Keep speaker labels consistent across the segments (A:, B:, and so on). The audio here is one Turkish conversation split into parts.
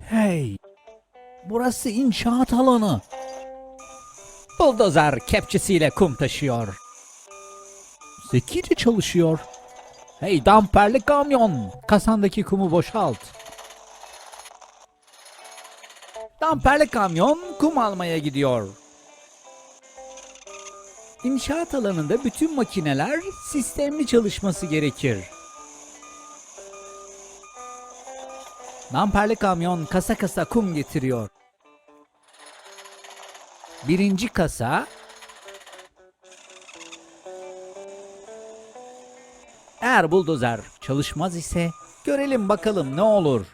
A: Hey, burası inşaat alanı. Buldozer kepçesiyle kum taşıyor. Zekice çalışıyor. Hey damperli kamyon, kasandaki kumu boşalt. Damperli kamyon kum almaya gidiyor. İnşaat alanında bütün makineler sistemli çalışması gerekir. Damperli kamyon kasa kasa kum getiriyor. Birinci kasa Eğer buldozer çalışmaz ise görelim bakalım ne olur.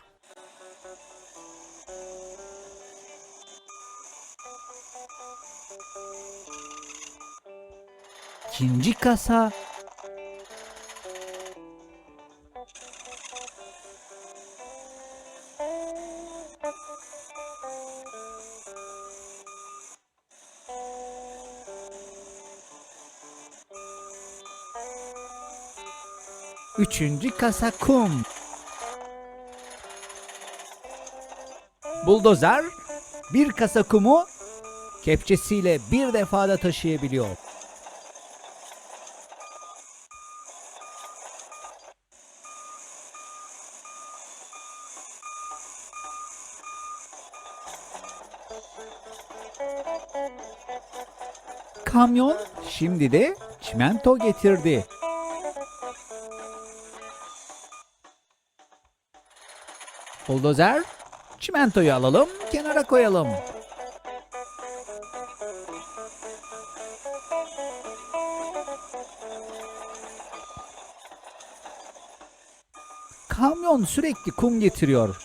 A: İkinci kasa Üçüncü kasa kum. Buldozer bir kasa kumu kepçesiyle bir defada taşıyabiliyor. Kamyon şimdi de çimento getirdi. Buldozer, çimentoyu alalım, kenara koyalım. Kamyon sürekli kum getiriyor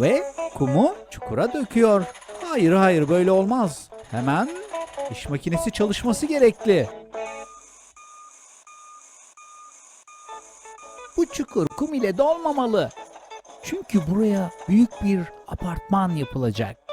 A: ve kumu çukura döküyor. Hayır hayır böyle olmaz. Hemen iş makinesi çalışması gerekli. Bu çukur kum ile dolmamalı. Çünkü buraya büyük bir apartman yapılacak.